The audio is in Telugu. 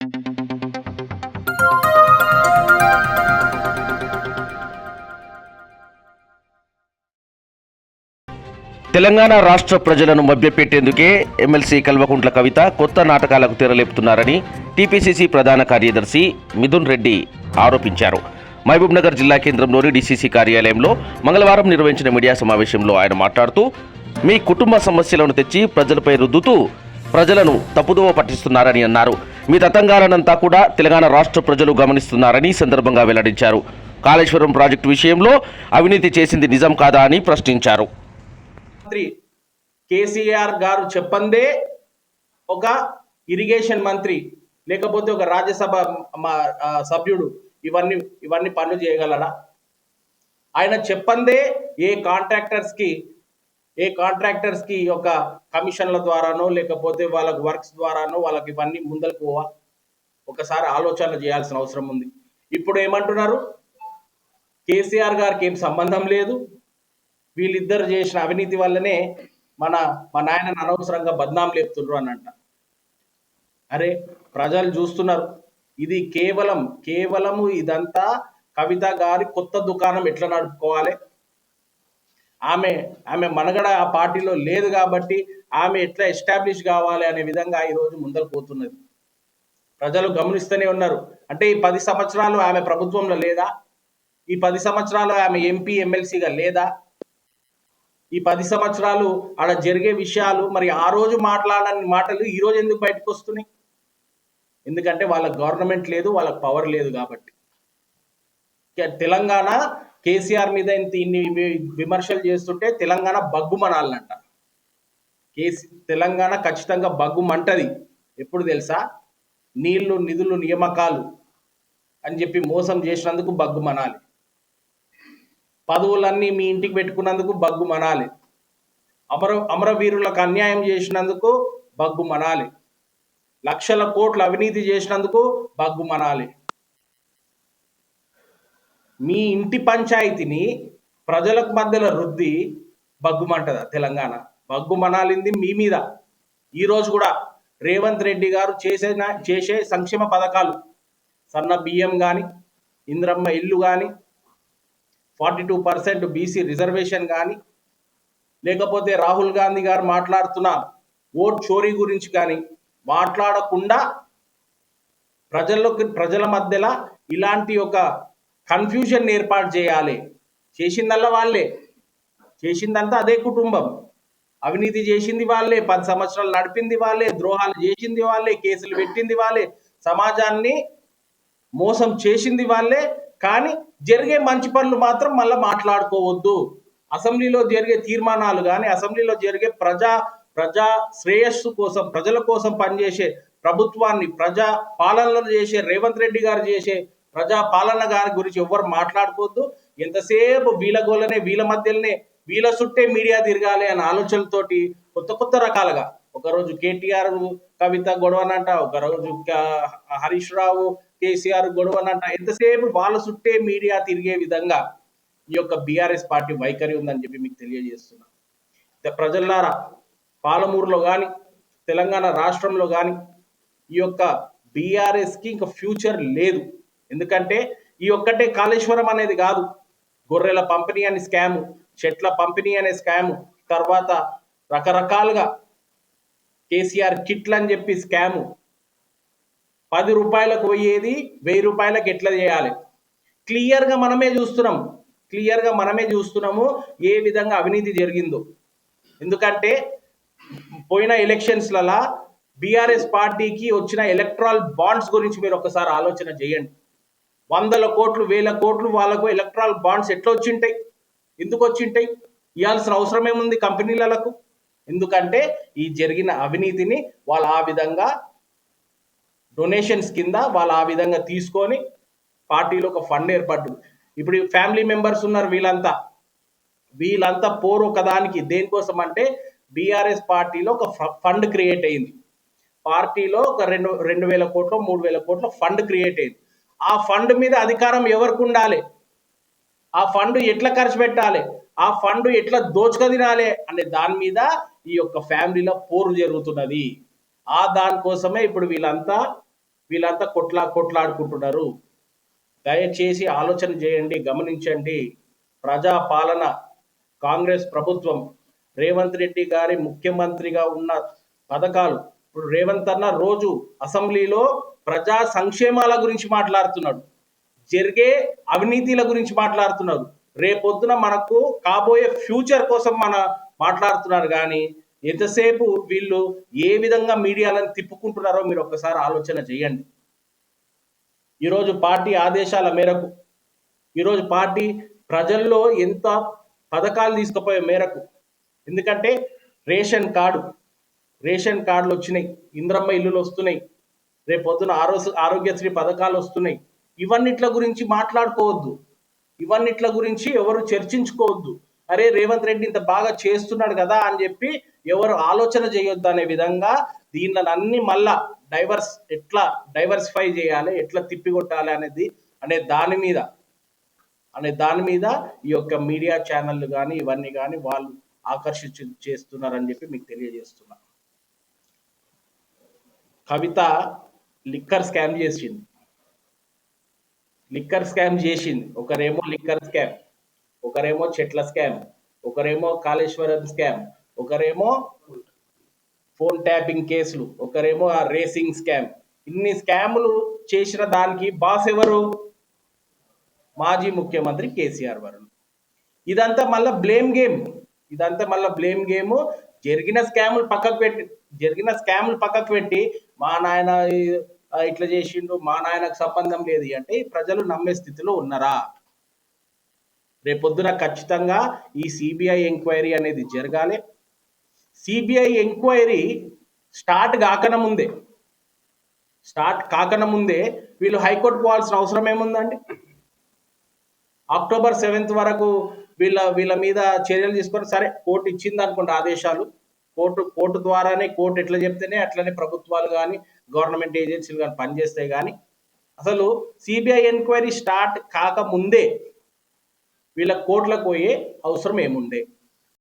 తెలంగాణ రాష్ట్ర ప్రజలను మభ్యపెట్టేందుకే ఎమ్మెల్సీ కల్వకుంట్ల కవిత కొత్త నాటకాలకు తెరలేపుతున్నారని టీపీసీసీ ప్రధాన కార్యదర్శి మిథున్ రెడ్డి ఆరోపించారు. మహబూబ్నగర్ జిల్లా కేంద్రంలోని డీసీసీ కార్యాలయంలో మంగళవారం నిర్వహించిన మీడియా సమావేశంలో ఆయన మాట్లాడుతూ మీ కుటుంబ సమస్యలను తెచ్చి ప్రజలపై రుద్దుతూ ప్రజలను తప్పుదోవ పట్టిస్తున్నారని అన్నారు. మీ తతంగాలనంతా కూడా తెలంగాణ రాష్ట్ర ప్రజలు గమనిస్తున్నారని సందర్భంగా వెల్లడించారు. కాళేశ్వరం ప్రాజెక్టు విషయంలో అవినీతి చేసింది నిజం కాదా అని ప్రశ్నించారు. మంత్రి కేసీఆర్ గారు చెప్పందే ఒక ఇరిగేషన్ మంత్రి లేకపోతే ఒక రాజ్యసభ సభ్యుడు ఇవన్నీ ఇవన్నీ పనులు చేయగలరా ఆయన చెప్పందే ఏ కాంట్రాక్టర్స్కి ఏ కాంట్రాక్టర్స్కి యొక్క కమిషన్ల ద్వారానో లేకపోతే వాళ్ళకి వర్క్స్ ద్వారానో వాళ్ళకి ఇవన్నీ ముందరకు పోవాలి ఒకసారి ఆలోచన చేయాల్సిన అవసరం ఉంది. ఇప్పుడు ఏమంటున్నారు? కేసీఆర్ గారికి ఏం సంబంధం లేదు. వీళ్ళిద్దరు చేసిన అవినీతి వల్లనే మన మా నాయనను అనవసరంగా బద్నాం లేపుతుండ్రు అని అంట. అరే ప్రజలు చూస్తున్నారు. ఇది కేవలం కేవలము ఇదంతా కవిత గారి కొత్త దుకాణం ఎట్లా నడుపుకోవాలి? ఆమె ఆమె మనగడ ఆ పార్టీలో లేదు కాబట్టి ఆమె ఎట్లా ఎస్టాబ్లిష్ కావాలి అనే విధంగా ఈరోజు ముందరకు పోతున్నది. ప్రజలు గమనిస్తూనే ఉన్నారు. అంటే ఈ పది సంవత్సరాలు ఆమె ప్రభుత్వంలో లేదా? ఈ పది సంవత్సరాలు ఆమె ఎంపీ ఎమ్మెల్సీగా లేదా? ఈ పది సంవత్సరాలు ఆడ జరిగే విషయాలు మరి ఆ రోజు మాట్లాడని మాటలు ఈ రోజు ఎందుకు బయటకు వస్తున్నాయి? ఎందుకంటే వాళ్ళ గవర్నమెంట్ లేదు వాళ్ళకి పవర్ లేదు కాబట్టి. తెలంగాణ కేసీఆర్ మీద ఇంత ఇన్ని విమర్శలు చేస్తుంటే తెలంగాణ బగ్గుమనాలంట కేసీ తెలంగాణ ఖచ్చితంగా బగ్గుమంటది ఎప్పుడు తెలుసా? నీళ్ళు నిధులు నియామకాలు అని చెప్పి మోసం చేసినందుకు బగ్గుమనాలి పదవులన్నీ మీ ఇంటికి పెట్టుకున్నందుకు బగ్గుమనాలి అమర అమరవీరులకు అన్యాయం చేసినందుకు బగ్గు మనాలి. లక్షల కోట్లు అవినీతి చేసినందుకు బగ్గు మనాలి. మీ ఇంటి పంచాయతీని ప్రజలకు మధ్యలో రుద్ది బగ్గుమంటదా తెలంగాణ? బగ్గు మనాలింది మీ మీద. ఈరోజు కూడా రేవంత్ రెడ్డి గారు చేసే చేసే సంక్షేమ పథకాలు. సన్న బియ్యం కానీ ఇంద్రమ్మ ఇల్లు కానీ forty two percent BC reservation కానీ లేకపోతే రాహుల్ గాంధీ గారు మాట్లాడుతున్న ఓట్ చోరీ గురించి కానీ మాట్లాడకుండా ప్రజలకు ప్రజల మధ్యలో ఇలాంటి ఒక కన్ఫ్యూజన్ ఏర్పాటు చేయాలి. చేసిందల్లా వాళ్ళే. చేసిందంతా అదే కుటుంబం. అవినీతి చేసింది వాళ్ళే. పది సంవత్సరాలు నడిపింది వాళ్ళే. ద్రోహాలు చేసింది వాళ్ళే. కేసులు పెట్టింది వాళ్ళే. సమాజాన్ని మోసం చేసింది వాళ్ళే. కానీ జరిగే మంచి పనులు మాత్రం మళ్ళీ మాట్లాడుకోవద్దు. అసెంబ్లీలో జరిగే తీర్మానాలు కానీ అసెంబ్లీలో జరిగే ప్రజా ప్రజా శ్రేయస్సు కోసం ప్రజల కోసం పనిచేసే ప్రభుత్వాన్ని ప్రజా పాలనలు చేసే రేవంత్ రెడ్డి గారు చేసే ప్రజా పాలన గారి గురించి ఎవ్వరు మాట్లాడుకోవద్దు ఎంతసేపు వీళ్ళ గోలనే వీళ్ళ మధ్యలోనే వీళ్ళ చుట్టే మీడియా తిరగాలి అనే ఆలోచనలతోటి కొత్త కొత్త రకాలుగా. ఒకరోజు కేటీఆర్ కవిత గొడవనంట ఒకరోజు హరీష్ రావు కేసీఆర్ గొడవనంట. ఎంతసేపు వాళ్ళ చుట్టే మీడియా తిరిగే విధంగా ఈ యొక్క బీఆర్ఎస్ పార్టీ వైఖరి ఉందని చెప్పి మీకు తెలియజేస్తున్నా. ఇక ప్రజలారా పాలమూరులో కానీ తెలంగాణ రాష్ట్రంలో కానీ ఈ యొక్క బీఆర్ఎస్కి ఇంకా ఫ్యూచర్ లేదు. ఎందుకంటే ఈ ఒక్కటే కాళేశ్వరం అనేది కాదు. గొర్రెల పంపిణీ అనే స్కాము చెట్ల పంపిణీ అనే స్కాము తర్వాత రకరకాలుగా కేసీఆర్ కిట్లు అని చెప్పి స్కాము పది రూపాయలకు పోయేది వెయ్యి రూపాయలకు ఎట్లా చేయాలి? క్లియర్గా మనమే చూస్తున్నాం. క్లియర్గా మనమే చూస్తున్నాము ఏ విధంగా అవినీతి జరిగిందో. ఎందుకంటే పోయిన ఎలక్షన్స్లలో బీఆర్ఎస్ పార్టీకి వచ్చిన ఎలక్ట్రాల్ బాండ్స్ గురించి మీరు ఒకసారి ఆలోచన చేయండి. వందల కోట్లు వేల కోట్లు వాళ్ళకు ఎలక్ట్రాల్ బాండ్స్ ఎట్లా వచ్చింటాయి ఎందుకు వచ్చింటాయి ఇవ్వాల్సిన అవసరం ఏముంది కంపెనీలకు ఎందుకంటే ఈ జరిగిన అవినీతిని వాళ్ళు ఆ విధంగా డొనేషన్స్ కింద వాళ్ళు ఆ విధంగా తీసుకొని పార్టీలో ఒక ఫండ్ ఏర్పడ్డు ఇప్పుడు ఫ్యామిలీ మెంబర్స్ ఉన్నారు వీళ్ళంతా. వీళ్ళంతా పోరు ఒకదానికి దేనికోసం అంటే బీఆర్ఎస్ పార్టీలో ఒక ఫండ్ క్రియేట్ అయింది. పార్టీలో ఒక రెండు రెండు వేల కోట్లు మూడు వేల కోట్ల ఫండ్ క్రియేట్ అయింది. ఆ ఫండ్ మీద అధికారం ఎవరికి ఉండాలి ఆ ఫండ్ ఎట్లా ఖర్చు పెట్టాలి? ఆ ఫండ్ ఎట్లా దోచుక తినాలి? అనే దాని మీద ఈ యొక్క ఫ్యామిలీలో పోరు జరుగుతున్నది. ఆ దానికోసమే ఇప్పుడు వీళ్ళంతా వీళ్ళంతా కొట్లా కొట్లాడుకుంటున్నారు. దయచేసి ఆలోచన చేయండి గమనించండి. ప్రజా పాలన కాంగ్రెస్ ప్రభుత్వం రేవంత్ రెడ్డి గారి ముఖ్యమంత్రిగా ఉన్న పథకాలు. ఇప్పుడు రేవంత్ అన్న రోజు అసెంబ్లీలో ప్రజా సంక్షేమాల గురించి మాట్లాడుతున్నాడు. జరిగే అవినీతిల గురించి మాట్లాడుతున్నారు రేపొద్దున మనకు కాబోయే ఫ్యూచర్ కోసం మన మాట్లాడుతున్నారు కానీ ఎంతసేపు వీళ్ళు ఏ విధంగా మీడియాలను తిప్పుకుంటున్నారో మీరు ఒక్కసారి ఆలోచన చేయండి. ఈరోజు పార్టీ ఆదేశాల మేరకు ఈరోజు పార్టీ ప్రజల్లో ఎంత పథకాలు తీసుకుపోయే మేరకు ఎందుకంటే రేషన్ కార్డు రేషన్ కార్డులు వచ్చినాయి. ఇంద్రమ్మ ఇల్లులు వస్తున్నాయి. రేపు పొద్దున ఆరోగ్య ఆరోగ్యశ్రీ పథకాలు వస్తున్నాయి. ఇవన్నిట్ల గురించి మాట్లాడుకోవద్దు. ఇవన్నిట్ల గురించి ఎవరు చర్చించుకోవద్దు. అరే రేవంత్ రెడ్డి ఇంత బాగా చేస్తున్నాడు కదా అని చెప్పి ఎవరు ఆలోచన చేయొద్దు అనే విధంగా దీనిని అన్ని మళ్ళా డైవర్స్ ఎట్లా డైవర్సిఫై చేయాలి ఎట్లా తిప్పికొట్టాలి అనేది అనే దాని మీద అనే దాని మీద ఈ యొక్క మీడియా ఛానళ్ళు కానీ ఇవన్నీ కానీ వాళ్ళు ఆకర్షించి చేస్తున్నారని చెప్పి మీకు తెలియజేస్తున్నా. కవిత లిక్కర్ స్కామ్ చేసింది లిక్కర్ స్కామ్ చేసింది ఒకరేమో లిక్కర్ స్కామ్ ఒకరేమో చెట్ల స్కామ్ ఒకరేమో కాళేశ్వరం స్కామ్ ఒకరేమో ఫోన్ ట్యాపింగ్ కేసులు ఒకరేమో ఆ రేసింగ్ స్కామ్. ఇన్ని స్కాములు చేసిన దానికి బాస్ ఎవరు? మాజీ ముఖ్యమంత్రి కేసీఆర్ వరుణ్. ఇదంతా మళ్ళీ బ్లేమ్ గేమ్. ఇదంతా మళ్ళీ బ్లేమ్ గేమ్. జరిగిన స్కాములు పక్కకు పెట్టి జరిగిన స్కాములు పక్కకు పెట్టి మా నాయన ఇట్లా చేసిండు మా నాయనకు సంబంధం లేదు అంటే ప్రజలు నమ్మే స్థితిలో ఉన్నారా? రేపొద్దున ఖచ్చితంగా ఈ సిబిఐ ఎంక్వైరీ అనేది జరగాలి. సిబిఐ ఎంక్వైరీ స్టార్ట్ కాకనముందే స్టార్ట్ కాకనముందే వీళ్ళు హైకోర్టు పోవాల్సిన అవసరం ఏముందండి? అక్టోబర్ సెవెంత్ వరకు వీళ్ళ వీళ్ళ మీద చర్యలు తీసుకొని సరే కోర్టు ఇచ్చింది అనుకోండి ఆదేశాలు. కోర్టు కోర్టు ద్వారానే కోర్టు ఎట్లా చెప్తేనే అట్లనే ప్రభుత్వాలు కానీ గవర్నమెంట్ ఏజెన్సీలు కానీ పనిచేస్తాయి కానీ అసలు సిబిఐ ఎంక్వైరీ స్టార్ట్ కాకముందే వీళ్ళ కోర్టులకు పోయే అవసరం ఏముండే?